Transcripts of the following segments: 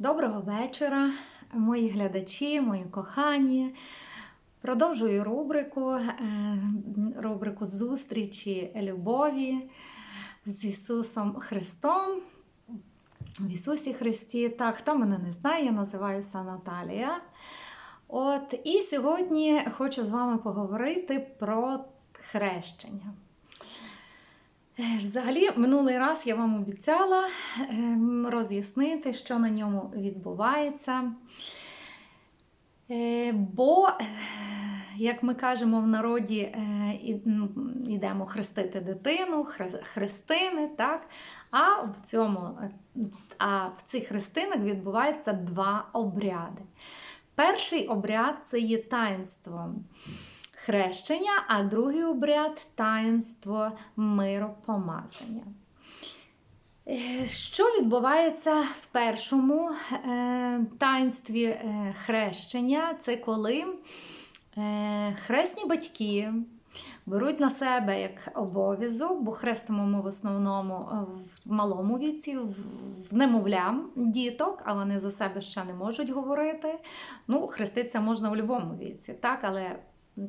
Доброго вечора, мої глядачі, мої кохані. Продовжую рубрику, е, рубрику зустрічі любові з Ісусом Христом. В Ісусі Христі. Так, хто мене не знає, я називаюся Наталія. От, і сьогодні хочу з вами поговорити про хрещення. Е, Взагалі, минулий раз я вам обіцяла ем, роз'яснити, що на ньому відбувається. Е, Бо, е, як ми кажемо в народі, йдемо хрестити дитину, хрестини, так? А в цьому, а в цих хрестинах відбувається два обряди. Перший обряд це є таїнство хрещення, а другий обряд таїнство миропомазання. Е, Що відбувається в першому е, таїнстві е, хрещення? Це коли хресні батьки беруть на себе як обов'язок, бо хрестимо ми в основному в малому віці, в немовлям діток, а вони за себе ще не можуть говорити. Ну, хреститися можна в будь-якому віці, так, але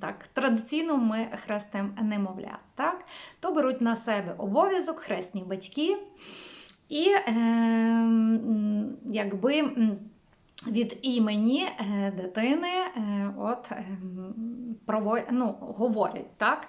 так, традиційно ми хрестимо немовля, так? то беруть на себе обов'язок хресні батьки, і е, якби від імені е, дитини е, от, е, прово... ну, говорять так?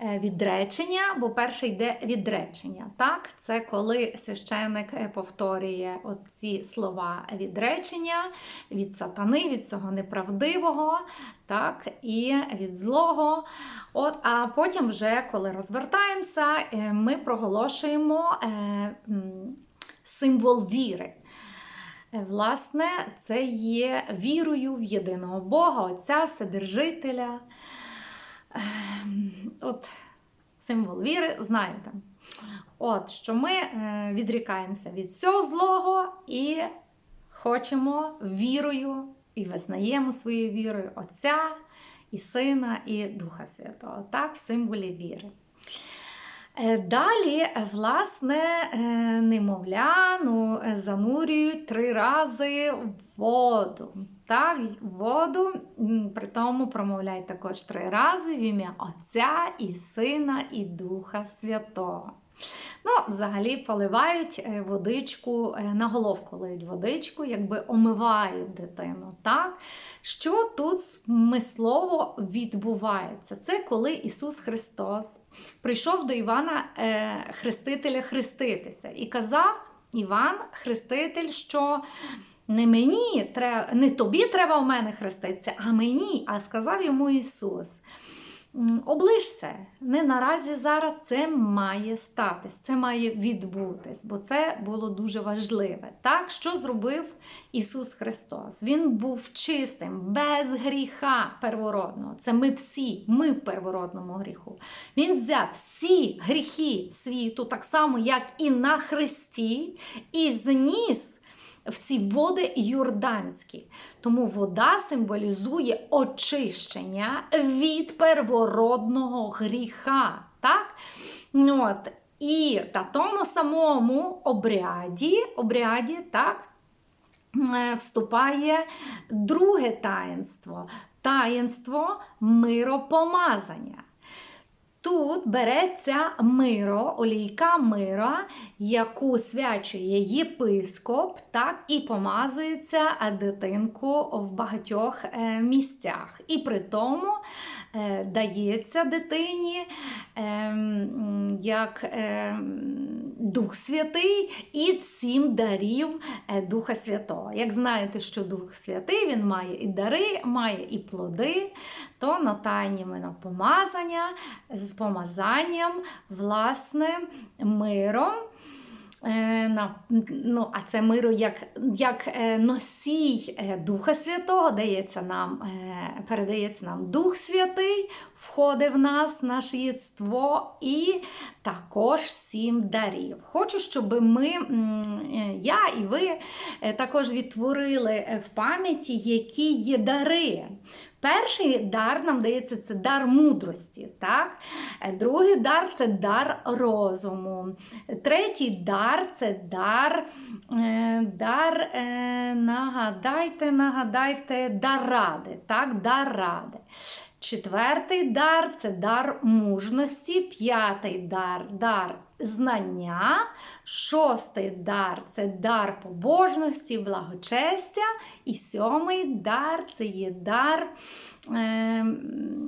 відречення, бо перше йде відречення. Так? Це коли священник е, повторює ці слова відречення від сатани, від цього неправдивого, так, і від злого. От, а потім, вже, коли розвертаємося, ми проголошуємо символ віри. Власне, це є вірою в єдиного Бога, Отця, Вседержителя. Ем, От символ віри, знаєте. От, що ми е, відрікаємося від всього злого і хочемо вірою і визнаємо своєю вірою Отця і Сина, і Духа Святого, так, в символі віри. Е, Далі, е, власне, немовляну е, занурюють три рази в воду. Так, воду, при тому промовляють також три рази в ім'я Отця і Сина і Духа Святого. Ну, взагалі поливають е, водичку, е, на головку лиють водичку, якби омивають дитину. Так? Що тут смислово відбувається? Це коли Ісус Христос прийшов до Івана е, Хрестителя хреститися і казав Іван Хреститель, що не мені треба, не тобі треба в мене хреститися, а мені. А сказав йому Ісус. «М, Оближ це. Не наразі зараз це має статись, це має відбутись, бо це було дуже важливе. Так, що зробив Ісус Христос? Він був чистим, без гріха первородного. Це ми всі, ми в первородному гріху. Він взяв всі гріхи світу, так само, як і на Христі, і зніс в ці води юрданські. Тому вода символізує очищення від первородного гріха. Так? Ну, От. І на тому самому обряді, обряді так, е, вступає друге таїнство таїнство миропомазання. Тут береться миро, олійка мира, яку свячує єпископ, так, і помазується е, дитинку в багатьох е, місцях. І при тому е, дається дитині е, як е, Дух Святий і сім дарів е, Духа Святого. Як знаєте, що Дух Святий він має і дари, має і плоди, то на тайні помазання з помазанням, власне, миром. Е, на, ну, а це миру як, як е, носій Духа Святого дається нам, передається нам Дух Святий, входить в нас, в наше єдство, і також сім дарів. Хочу, щоб ми, е, я і ви е, також відтворили в пам'яті, які є дари. Перший дар нам дається це дар мудрості. Так? Другий дар це дар розуму. Третій дар це дар, е, дар, е, нагадайте, нагадайте, дар ради. Так, дар ради. Четвертий дар це дар мужності, п'ятий дар дар знання, шостий дар це дар побожності, благочестя, і сьомий дар це є дар, е,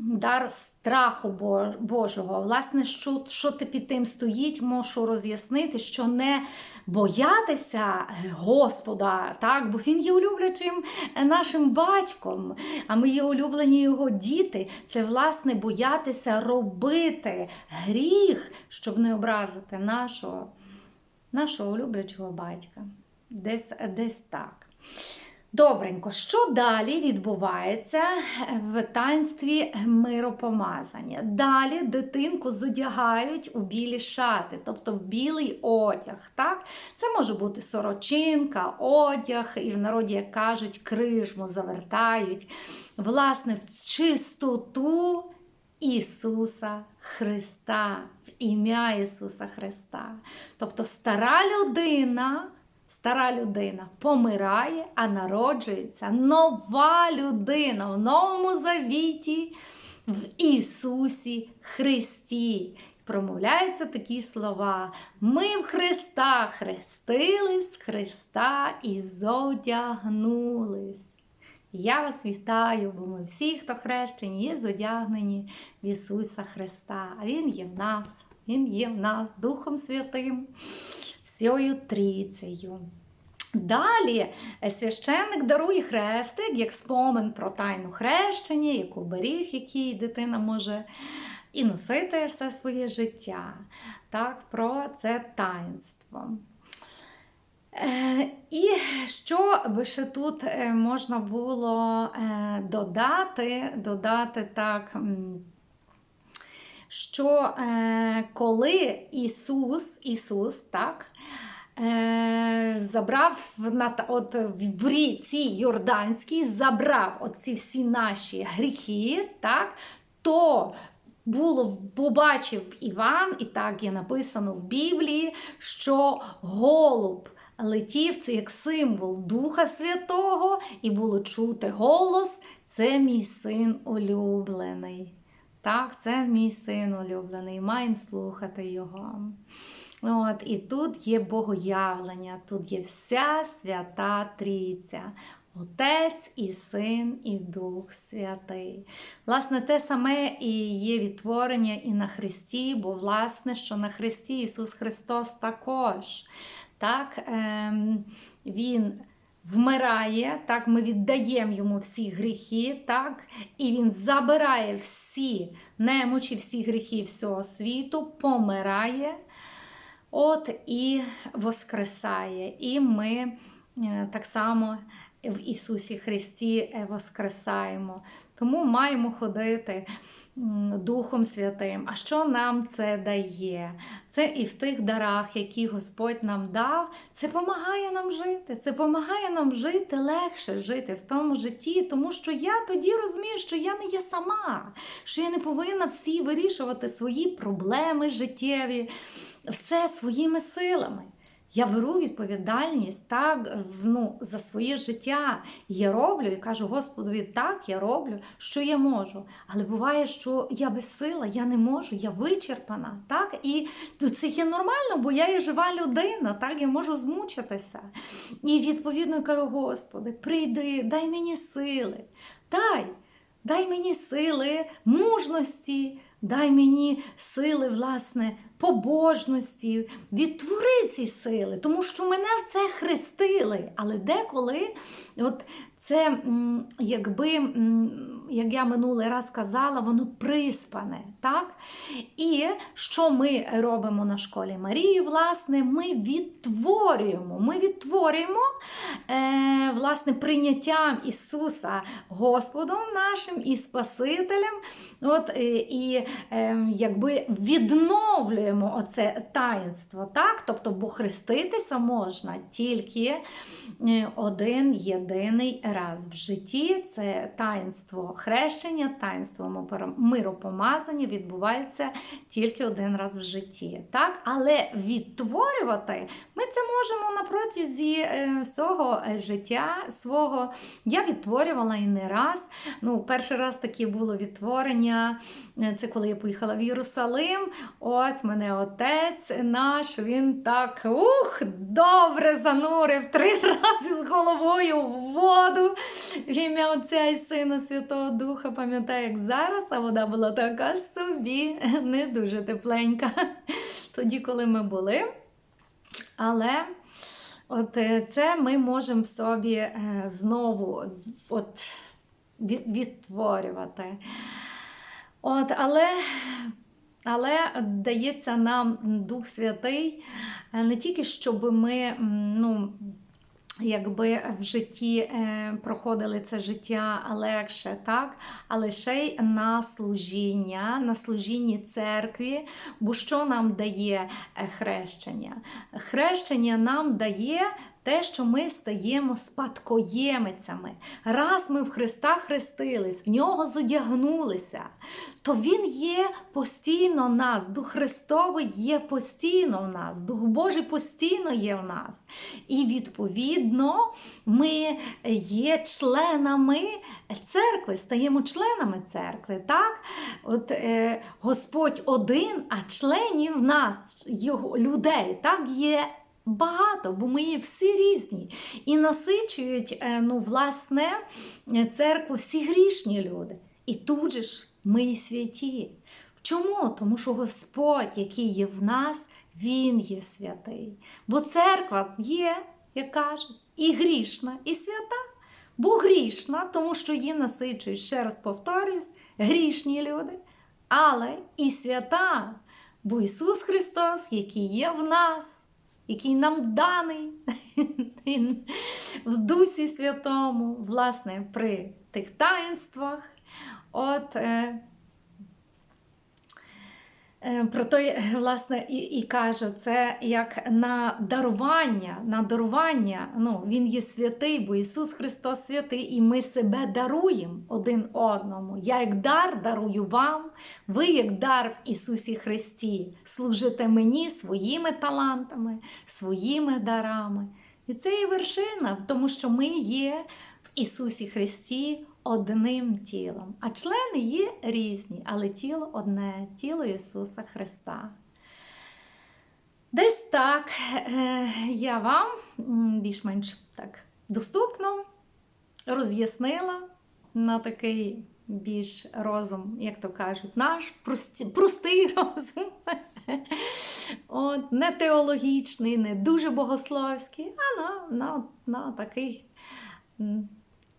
дар страху Божого. Власне, що, що ти під тим стоїть, можу роз'яснити, що не боятися Господа, так, бо Він є улюблячим нашим батьком, а ми є улюблені його діти. Це, власне, боятися робити гріх, щоб не образити нашого, нашого улюблячого батька. Десь, десь так. Добренько, що далі відбувається в таїнстві миропомазання? Далі дитинку зодягають у білі шати, тобто білий одяг. Так? Це може бути сорочинка, одяг, і в народі, як кажуть, крижму завертають. Власне, в чистоту Ісуса Христа, в ім'я Ісуса Христа. Тобто стара людина. Стара людина помирає, а народжується нова людина в новому завіті в Ісусі Христі. Промовляються такі слова. Ми в Христа хрестились, Христа і зодягнулись. Я вас вітаю, бо ми всі, хто хрещені, є зодягнені в Ісуса Христа. А Він є в нас, Він є в нас Духом Святим всією трійцею. Далі е, священник дарує хрестик як спомин про тайну хрещення, як оберіг, який дитина може і носити все своє життя. Так, Про це таїнство. Е, І що би ще тут е, можна було додати, додати так. Що е, коли Ісус, Ісус, так, е, забрав в, от, в ріці Йорданській, забрав оці всі наші гріхи, так, то було, побачив Іван, і так є написано в Біблії, що голуб летів, це як символ Духа Святого, і було чути голос, це мій син улюблений. Так, це мій син улюблений, маємо слухати його. От, і тут є богоявлення, тут є вся свята трійця. Отець і Син, і Дух Святий. Власне, те саме і є відтворення і на Христі, бо, власне, що на Христі Ісус Христос також. Так, ем, Він вмирає, так, ми віддаємо йому всі гріхи, так, і він забирає всі немочі, всі гріхи всього світу, помирає, от і воскресає. І ми е, так само в Ісусі Христі е, воскресаємо. Тому маємо ходити Духом Святим. А що нам це дає? Це і в тих дарах, які Господь нам дав, це допомагає нам жити. Це допомагає нам жити легше жити в тому житті, тому що я тоді розумію, що я не є сама, що я не повинна всі вирішувати свої проблеми життєві, все своїми силами. Я беру відповідальність так, ну, за своє життя. Я роблю і кажу, Господові, так, я роблю, що я можу. Але буває, що я безсила, я не можу, я вичерпана. Так? І то це є нормально, бо я є жива людина, так? я можу змучитися. І відповідно я кажу, Господи, прийди, дай мені сили, дай, дай мені сили, мужності. Дай мені сили, власне, побожності, відтвори ці сили, тому що мене в це хрестили. Але деколи от це, якби, як я минулий раз казала, воно приспане. так? І що ми робимо на школі Марії? Власне, ми відтворюємо. Ми відтворюємо е, власне, прийняттям Ісуса Господом нашим і Спасителем. От, е, і е, якби відновлюємо оце таїнство. так? Тобто, бо хреститися можна тільки е, один єдиний раз в житті. Це таїнство хрещення, таїнство миропомазання відбувається тільки один раз в житті. Так? Але відтворювати ми це можемо на протязі е, всього е, життя свого. Я відтворювала і не раз. Ну, перший раз таке було відтворення. е, Це коли я поїхала в Єрусалим. От мене отець наш, він так ух, добре занурив три рази з головою в воду. В ім'я Отця і Сина Святого Духа, пам'ятаю, як зараз, а вода була така собі, не дуже тепленька. Тоді, коли ми були. Але от е, це ми можемо в собі е, знову от, відтворювати. От, але, але дається нам Дух Святий е, не тільки, щоб ми ну, якби в житті е, проходили це життя легше, так? але ще й на служіння, на служінні церкві. Бо що нам дає е, хрещення? Хрещення нам дає те, що ми стаємо спадкоємицями. Раз ми в Христа хрестились, в нього зодягнулися, то Він є постійно в нас, Дух Христовий є постійно в нас, Дух Божий постійно є в нас. І відповідно ми є членами церкви, стаємо членами церкви. Так? От е, Господь один, а членів нас, його людей, так є. Багато, бо ми є всі різні. І насичують е, ну, власне, е, церкву всі грішні люди. І тут же ж ми і святі. Чому? Тому що Господь, який є в нас, Він є святий. Бо церква є, як кажуть, і грішна, і свята. Бо грішна, тому що її насичують, ще раз повторюсь, грішні люди, але і свята. Бо Ісус Христос, який є в нас, який нам даний в Дусі Святому, власне, при тих таїнствах. От, е, про той, е, власне, і, і каже, це як на дарування, на дарування. Ну, Він є святий, бо Ісус Христос святий, і ми себе даруємо один одному. Я як дар дарую вам, ви як дар в Ісусі Христі. Служите мені своїми талантами, своїми дарами. І це є вершина, тому що ми є в Ісусі Христі одним тілом. А члени є різні, але тіло одне тіло Ісуса Христа. Десь так е, я вам більш-менш так доступно роз'яснила на такий більш розум, як то кажуть, наш простий розум. От, не теологічний, не дуже богословський, а на, на, на такий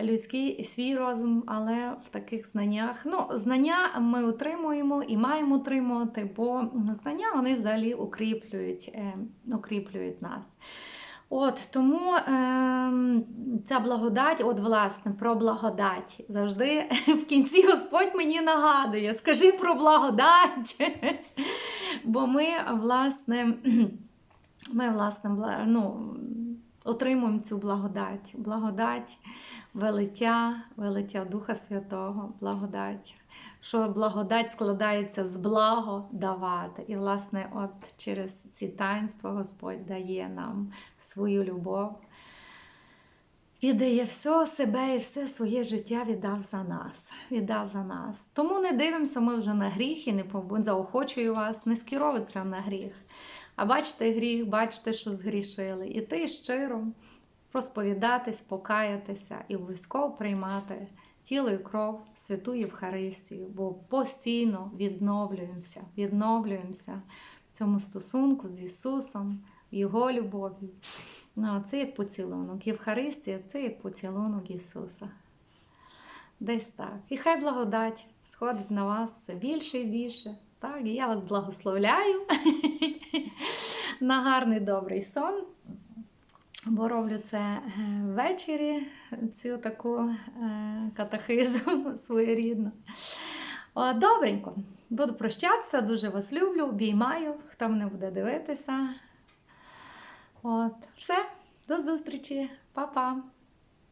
людський свій розум, але в таких знаннях. Ну, знання ми отримуємо і маємо отримувати, бо знання вони взагалі укріплюють, е, укріплюють нас. От тому е, ця благодать, от власне, про благодать. Завжди в кінці Господь мені нагадує: скажи про благодать. Бо ми, власне, ми, власне, ну, отримуємо цю благодать. Благодать велиття, велиття Духа Святого, благодать. Що благодать складається з благо давати. І, власне, от через ці таїнства Господь дає нам свою любов, віддає все себе і все своє життя віддав за нас. Віддав за нас. Тому не дивимося ми вже на гріх і не заохочую вас, не скеровуватися на гріх. А бачите гріх, бачите, що згрішили. І ти щиро розповідатись, покаятися і обов'язково приймати тіло і кров, святу Євхаристію, бо постійно відновлюємося, відновлюємося в цьому стосунку з Ісусом, Його любові. Ну, а це як поцілунок. Євхаристія це як поцілунок Ісуса. Десь так. І хай благодать сходить на вас все більше і більше. Так, і я вас благословляю на гарний добрий сон. Бо роблю це е, ввечері, цю таку е, катахизу своєрідну. Добренько. Буду прощатися, дуже вас люблю, обіймаю, хто мене буде дивитися. От, все, до зустрічі, Па-па!